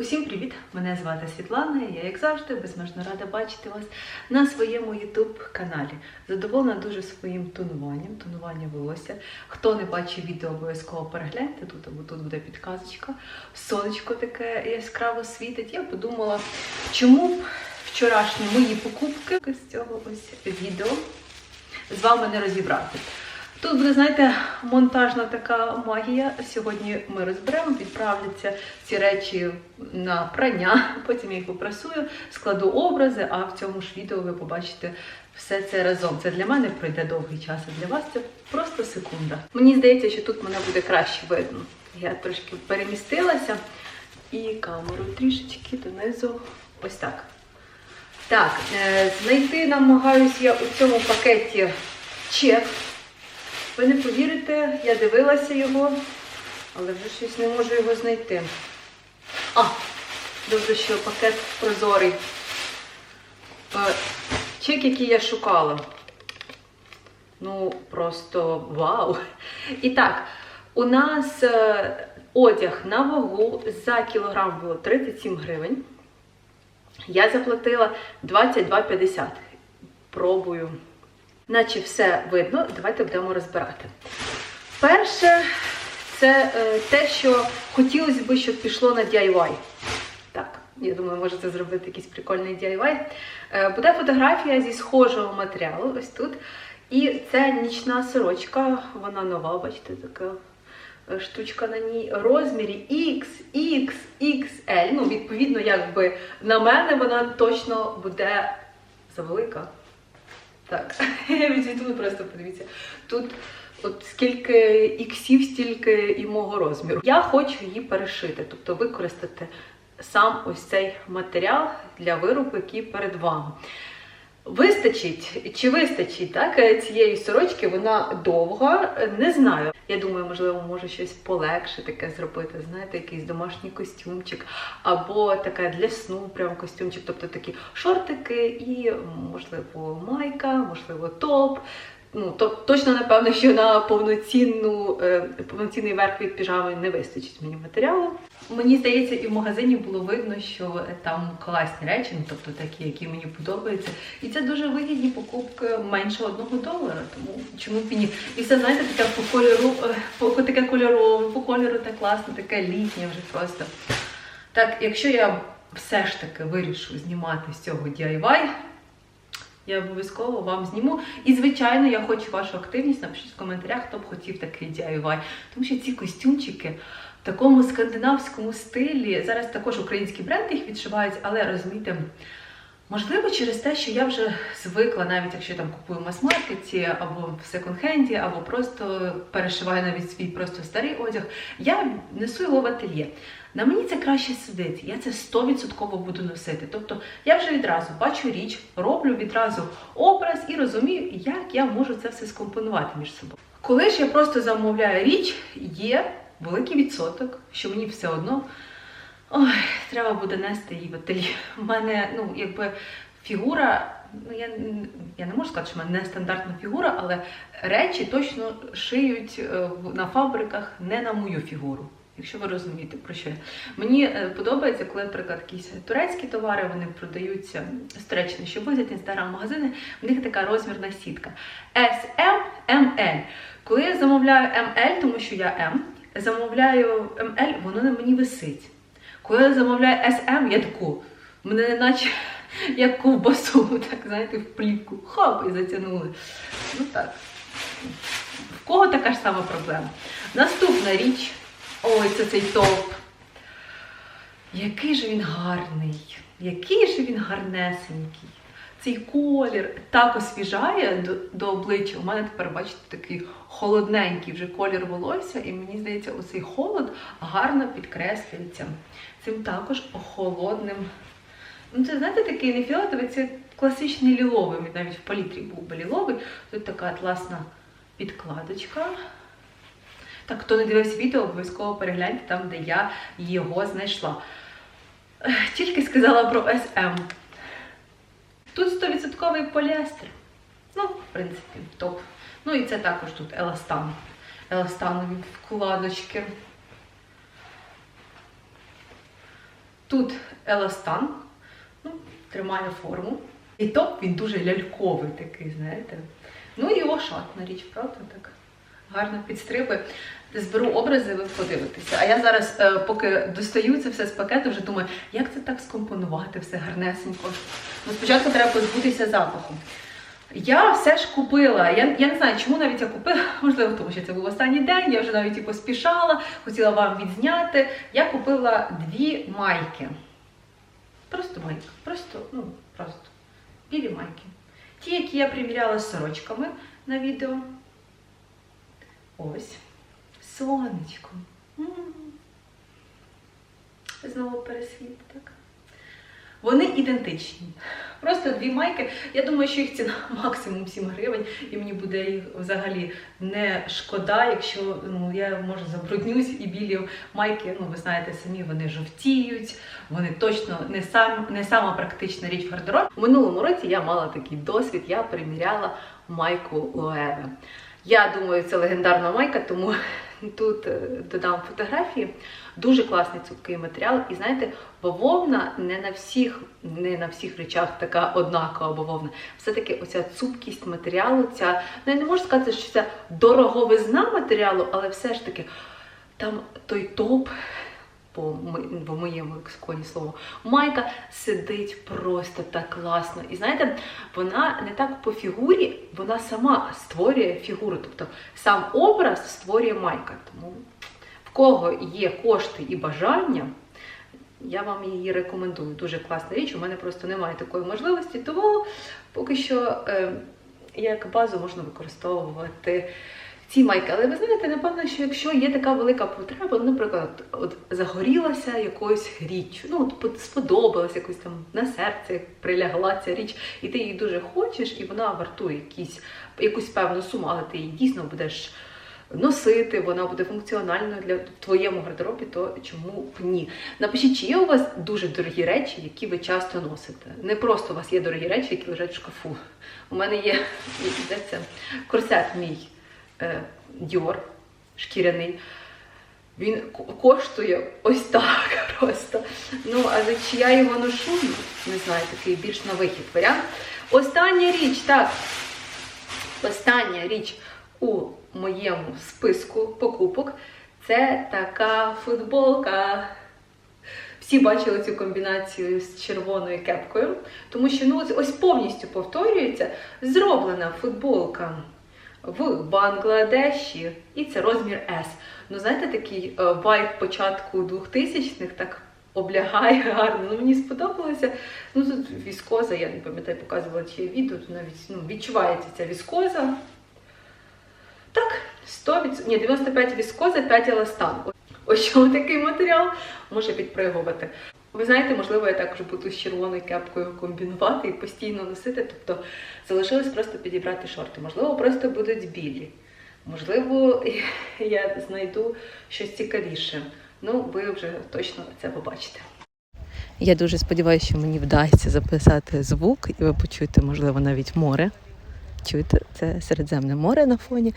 Усім привіт! Мене звати Світлана. і Я, як завжди, безмежно рада бачити вас на своєму youtube каналі. Задоволена дуже своїм тонуванням, тонування волосся. Хто не бачив відео, обов'язково перегляньте тут або тут буде підказочка. Сонечко таке яскраво світить. Я подумала, чому б вчорашні мої покупки з цього ось відео з вами не розібрати. Тут буде, знаєте, монтажна така магія. Сьогодні ми розберемо, відправляться ці речі на прання, потім я їх попрасую, складу образи, а в цьому ж відео ви побачите все це разом. Це для мене пройде довгий час, а для вас це просто секунда. Мені здається, що тут мене буде краще видно. Я трошки перемістилася і камеру трішечки донизу. Ось так. Так, е, знайти намагаюся я у цьому пакеті чек. Ви не повірите, я дивилася його, але вже щось не можу його знайти. А, добре, що пакет прозорий. Е, Чек, який я шукала. Ну, просто вау! І так, у нас е, одяг на вагу за кілограм було 37 гривень. Я заплатила 22,50. Пробую наче все видно. Давайте будемо розбирати. Перше, це е, те, що хотілося б, щоб пішло на DIY. Так, я думаю, можете зробити якийсь прикольний DIY. Е, буде фотографія зі схожого матеріалу, ось тут. І це нічна сорочка, вона нова, бачите, така е, штучка на ній. Розмірі X, X, XL. Ну, відповідно, якби на мене вона точно буде завелика. Так, звідти просто подивіться. Тут от скільки іксів, стільки і мого розміру. Я хочу її перешити, тобто використати сам ось цей матеріал для виробу, який перед вами. Вистачить чи вистачить так, цієї сорочки, вона довга, не знаю. Я думаю, можливо, може щось полегше таке зробити, знаєте, якийсь домашній костюмчик, або таке для сну, прям костюмчик, тобто такі шортики і, можливо, майка, можливо, топ. Ну, то точно напевно, що на повноцінну, е, повноцінний верх від піжами не вистачить мені матеріалу. Мені здається, і в магазині було видно, що там класні речі, ну, тобто такі, які мені подобаються. І це дуже вигідні покупки менше одного долара. Тому чому б і ні? І все знаєте, таке по кольору, е, по таке кольорове, по кольору так класно, таке літнє вже просто. Так, якщо я все ж таки вирішу знімати з цього DIY, я обов'язково вам зніму. І, звичайно, я хочу вашу активність. Напишіть в коментарях, хто б хотів такий DIY. Тому що ці костюмчики в такому скандинавському стилі. Зараз також українські бренди їх відшивають, але розумієте, можливо, через те, що я вже звикла, навіть якщо я там купую в мас-маркеті, або в секонд-хенді, або просто перешиваю навіть свій просто старий одяг, я несу його в ательє. На мені це краще сидить, я це 100% буду носити. Тобто я вже відразу бачу річ, роблю відразу образ і розумію, як я можу це все скомпонувати між собою. Коли ж я просто замовляю річ, є великий відсоток, що мені все одно ой, треба буде нести її в ательє. У мене, ну, якби фігура. Ну, я, я не можу сказати, що в мене нестандартна фігура, але речі точно шиють е, на фабриках не на мою фігуру. Якщо ви розумієте, про що я. Мені е, подобається, коли, наприклад, якісь турецькі товари вони продаються з Туреччини, що возять інстаграм-магазини, в них така розмірна сітка. S, M, ML. Коли я замовляю ML, тому що я M, замовляю ML, воно на мені висить. Коли я замовляю SM, я таку, мене не наче як ковбасу, так знаєте, в плівку. Хоп, і затягнули. Ну так. В кого така ж сама проблема? Наступна річ. Ой, це цей топ. Який же він гарний, який же він гарнесенький. Цей колір так освіжає до, до обличчя. У мене тепер, бачите, такий холодненький вже колір волосся, і мені здається, оцей холод гарно підкреслюється цим також холодним. Ну, це, знаєте, такий не фіолетовий, це класичний ліловий. Навіть в палітрі був би ліловий. Тут така атласна підкладочка. Так, хто не дивився відео, обов'язково перегляньте там, де я його знайшла. Тільки сказала про SM. Тут 100% поліестер. Ну, в принципі, топ. Ну і це також тут еластан. Еластанові вкладочки. Тут еластан, ну, тримає форму. І топ він дуже ляльковий такий, знаєте. Ну і його шатна річ, правда? Так гарно підстрибує. Зберу образи, ви подивитеся. А я зараз, е, поки достаю це все з пакету, вже думаю, як це так скомпонувати, все гарнесенько. Ну, спочатку треба позбутися запаху. Я все ж купила. Я, я не знаю, чому навіть я купила, можливо, тому що це був останній день, я вже навіть і поспішала, хотіла вам відзняти. Я купила дві майки. Просто майки. Просто, ну, просто. Білі майки. Ті, які я приміряла з сорочками на відео. Ось. Сонечко. М. Знову пересвіт, так. Вони ідентичні. Просто дві майки. Я думаю, що їх ціна максимум 7 гривень, і мені буде їх взагалі не шкода, якщо ну, я може забруднюсь і білі майки, ну ви знаєте самі, вони жовтіють, вони точно не сам не сама практична річ в гардеробі. У минулому році я мала такий досвід, я приміряла майку Лоеве. Я думаю, це легендарна майка, тому тут е, додам фотографії. Дуже класний цупкий матеріал. І знаєте, бавовна не на всіх, не на всіх речах така однакова бавовна. Все-таки оця цупкість матеріалу, ця, ну я не можу сказати, що це дороговизна матеріалу, але все ж таки там той топ. По, по моєму лексиконі слово майка сидить просто так класно. І знаєте, вона не так по фігурі, вона сама створює фігуру. Тобто сам образ створює майка. Тому в кого є кошти і бажання, я вам її рекомендую. Дуже класна річ. У мене просто немає такої можливості, тому поки що е, як базу можна використовувати ці майки. Але ви знаєте, напевно, що якщо є така велика потреба, ну, наприклад, от загорілася якоюсь річчю, ну от под- сподобалась якось там на серце прилягла ця річ, і ти її дуже хочеш, і вона вартує якісь, якусь певну суму, але ти її дійсно будеш носити, вона буде функціональною для твоєму гардеробі, то чому б ні? Напишіть, чи є у вас дуже дорогі речі, які ви часто носите. Не просто у вас є дорогі речі, які лежать в шкафу. У мене є де це, корсет мій Dior шкіряний. Він коштує ось так просто. Ну, але чи я його ношу, не знаю, такий більш на вихід варіант. Остання річ, так. Остання річ у моєму списку покупок це така футболка. Всі бачили цю комбінацію з червоною кепкою, тому що ну, ось повністю повторюється зроблена футболка в Бангладеші, і це розмір S. Ну, знаєте, такий е, вайб початку 2000-х так облягає гарно. Ну, мені сподобалося. Ну, тут віскоза, я не пам'ятаю, показувала чи відео, тут навіть ну, відчувається ця віскоза. Так, 100%, ні, 95 віскоза, 5 еластан. Ось що такий матеріал може підпригувати. Ви знаєте, можливо, я також буду з червоною кепкою комбінувати і постійно носити. Тобто залишилось просто підібрати шорти. Можливо, просто будуть білі. Можливо, я знайду щось цікавіше. Ну, ви вже точно це побачите. Я дуже сподіваюся, що мені вдасться записати звук, і ви почуєте, можливо, навіть море. Чуєте, це Середземне море на фоні.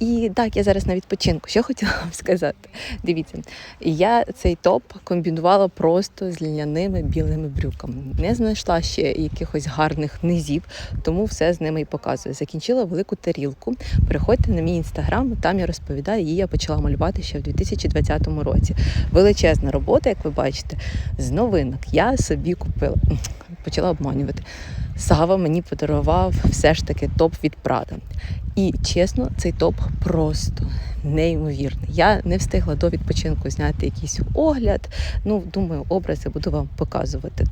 І так, я зараз на відпочинку. Що хотіла вам сказати? Дивіться, я цей топ комбінувала просто з льняними білими брюками. Не знайшла ще якихось гарних низів, тому все з ними і показую. Закінчила велику тарілку. Переходьте на мій інстаграм, там я розповідаю, її я почала малювати ще в 2020 році. Величезна робота, як ви бачите, з новинок. Я собі купила, почала обманювати. Сава мені подарував все ж таки топ від Прада. І чесно, цей топ просто неймовірний. Я не встигла до відпочинку зняти якийсь огляд. Ну, думаю, образи буду вам показувати.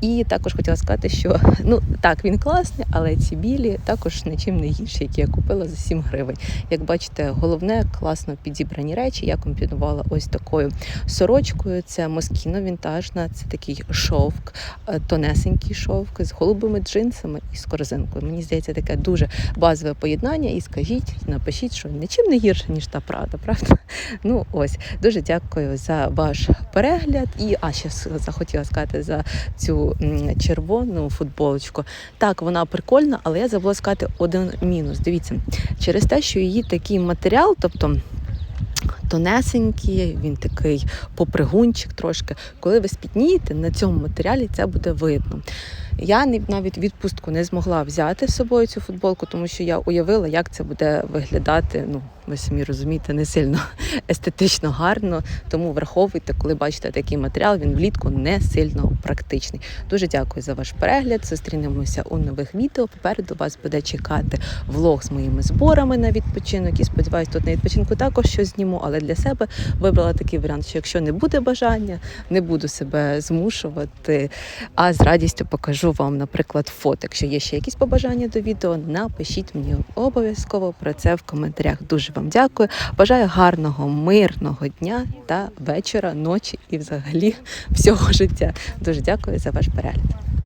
І також хотіла сказати, що ну так, він класний, але ці білі також нічим не гірші, які я купила за 7 гривень. Як бачите, головне класно підібрані речі. Я комбінувала ось такою сорочкою. Це москіно вінтажна, це такий шовк, е, тонесенький шовк з голубими джинсами і з корзинкою. Мені здається, таке дуже базове поєднання. І скажіть, напишіть, що нічим не гірше, ніж та правда, правда? Ну ось дуже дякую за ваш перегляд. І а ще захотіла сказати за цю червону футболочку. Так, вона прикольна, але я забула сказати один мінус. Дивіться, через те, що її такий матеріал, тобто тонесенький, він такий попригунчик трошки. Коли ви спітнієте, на цьому матеріалі це буде видно. Я навіть відпустку не змогла взяти з собою цю футболку, тому що я уявила, як це буде виглядати. Ну, ви самі розумієте, не сильно естетично гарно. Тому враховуйте, коли бачите такий матеріал, він влітку не сильно практичний. Дуже дякую за ваш перегляд. Зустрінемося у нових відео. Попереду вас буде чекати влог з моїми зборами на відпочинок. І сподіваюсь, тут на відпочинку також щось зніму, але для себе вибрала такий варіант, що якщо не буде бажання, не буду себе змушувати, а з радістю вам, наприклад, фото. Якщо є ще якісь побажання до відео, напишіть мені обов'язково про це в коментарях. Дуже вам дякую. Бажаю гарного, мирного дня та вечора, ночі і взагалі всього життя. Дуже дякую за ваш перегляд.